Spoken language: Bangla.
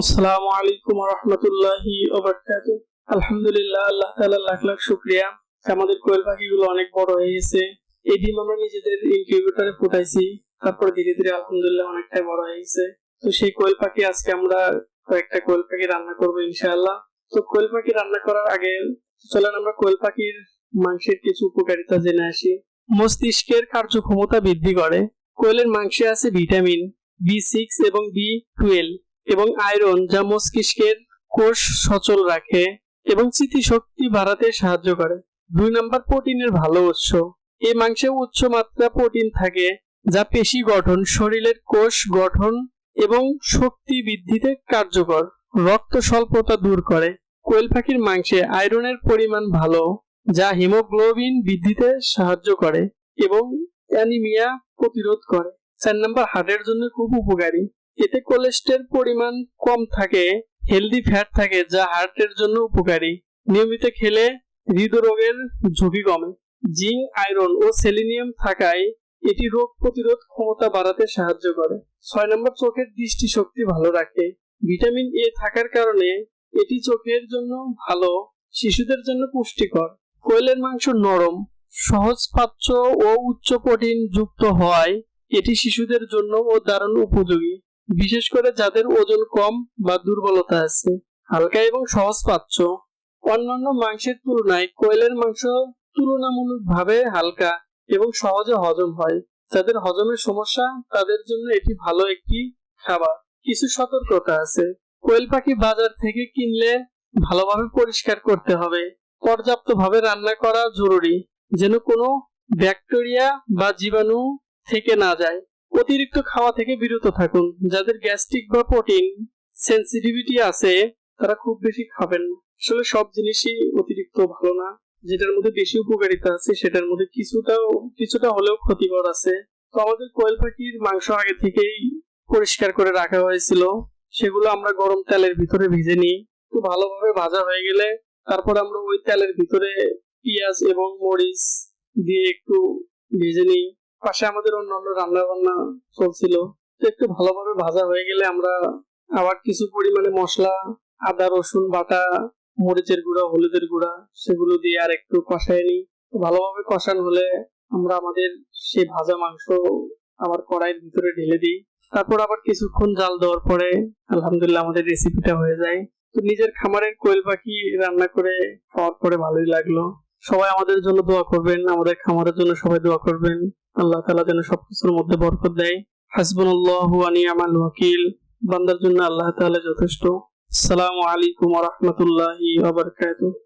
আসসালামু আলাইকুম রহমতুল্লাহি আলহামদুলিল্লাহ, আল্লাহ লাখ লাখ শুক্রিয়া। আমাদের কোয়েল পাখিগুলো অনেক বড় হয়ে গেছে। এই ডিম আমরা নিজেদের ইনকিউবেটরে ফুটাইছি। তারপর ধীরে ধীরে আলহামদুলিল্লাহ অনেকটাই বড় হয়ে গেছে। তো সেই কোয়েল পাখি আজকে আমরা কয়েকটা কোয়েল পাখি রান্না করব ইনশাআল্লাহ। তো কোয়েল পাখি রান্না করার আগে চলেন আমরা কোয়েল পাখির মাংসের কিছু উপকারিতা জেনে আসি। মস্তিষ্কের কার্যক্ষমতা বৃদ্ধি করে। কোয়েলের মাংসে আছে ভিটামিন বি সিক্স এবং বি টুয়েলভ। এবং আয়রন যা মস্তিষ্কের কোষ সচল রাখে এবং স্মৃতিশক্তি বাড়াতে সাহায্য করে। দুই নম্বর প্রোটিনের ভালো উৎস। এই মাংসে উচ্চ মাত্রা প্রোটিন থাকে যা পেশি গঠন, শরীরের কোষ গঠন এবং শক্তি বৃদ্ধিতে কার্যকর। রক্ত স্বল্পতা দূর করে। কোয়েল পাখির মাংসে আয়রনের পরিমাণ ভালো, যা হিমোগ্লোবিন বৃদ্ধিতে সাহায্য করে এবং অ্যানিমিয়া প্রতিরোধ করে। চার নম্বর হার্টের জন্য খুব উপকারী। এতে কোলেস্টের পরিমাণ কম থাকে হেলদি ফ্যাট থাকে, যা হার্টের জন্য উপকারী। নিয়মিত খেলে হৃদরোগের ঝুঁকি কমে। জিঙ্ক, আয়রন ও সেলিনিয়াম থাকায় এটি রোগ প্রতিরোধ ক্ষমতা বাড়াতে সাহায্য করে। ছয় নম্বর, চোখের দৃষ্টিশক্তি ভালো রাখে। ভিটামিন এ থাকার কারণে এটি চোখের জন্য ভালো, শিশুদের জন্য পুষ্টিকর। কোয়েলের মাংস নরম, সহজ পাচ্য ও উচ্চ প্রোটিন যুক্ত হওয়ায় এটি শিশুদের জন্য ও দারুণ উপযোগী। বিশেষ করে যাদের ওজন কম বা দুর্বলতা আছে, হালকা এবং সহজ পাচ্ছ। অন্যান্য মাংসের তুলনায় কোয়েলের মাংস তুলনামূলকভাবে হালকা এবং সহজে হজম হয়। যাদের হজমের সমস্যা, তাদের জন্য এটি ভালো একটি খাবার। কিছু সতর্কতা আছে। কোয়েল পাখি বাজার থেকে কিনলে ভালোভাবে পরিষ্কার করতে হবে। পর্যাপ্তভাবে রান্না করা জরুরি, যেন কোনো ব্যাকটেরিয়া বা জীবাণু থেকে না যায়। অতিরিক্ত খাওয়া থেকে বিরত থাকুন। যাদের গ্যাস্ট্রিক বা প্রোটিন সেন্সিটিভিটি আছে, তারা খুব বেশি খাবেন আসলে সব জিনিসই অতিরিক্ত ভালো না। যেটার মধ্যে বেশি উপকারিতা আছে, সেটার মধ্যে কিছুটাও, কিছুটা হলেও ক্ষতিকর আছে। তো আমাদের কোয়েল পাখির মাংস আগে থেকেই পরিষ্কার করে রাখা হয়েছিল। সেগুলো আমরা গরম তেলের ভিতরে ভেজে নিই। তো ভালোভাবে ভাজা হয়ে গেলে তারপর আমরা ওই তেলের ভিতরে পেঁয়াজ এবং মরিচ দিয়ে একটু ভেজে নিই। পাশে আমাদের অন্যান্য রান্না বান্না চলছিল। তো একটু ভালোভাবে ভাজা হয়ে গেলে আমরা আবার কিছু পরিমাণে মশলা, আদা, রসুন, বাটা, মরিচের গুঁড়া, হলুদের গুঁড়া সেগুলো দিয়ে আর একটু কষায় নিই। ভালোভাবে কষানো হলে আমরা আমাদের সেই ভাজা মাংস আবার কড়াইয়ের ভিতরে ঢেলে দিই। তারপর আবার কিছুক্ষণ জাল দেওয়ার পরে আলহামদুলিল্লাহ আমাদের রেসিপিটা হয়ে যায়। তো নিজের খামারের কোয়েল পাখি রান্না করে খাওয়ার পরে ভালোই লাগল। সবাই আমাদের জন্য দোয়া করবেন, আমাদের খামারের জন্য সবাই দোয়া করবেন। আল্লাহ তালা যেন সবকিছুর মধ্যে বরকত দেয়। হাসবুল্লাহ আমান ওয়াকিল। বান্দার জন্য আল্লাহ তালা যথেষ্ট। সালামু আলাইকুম রহমতুল্লাহ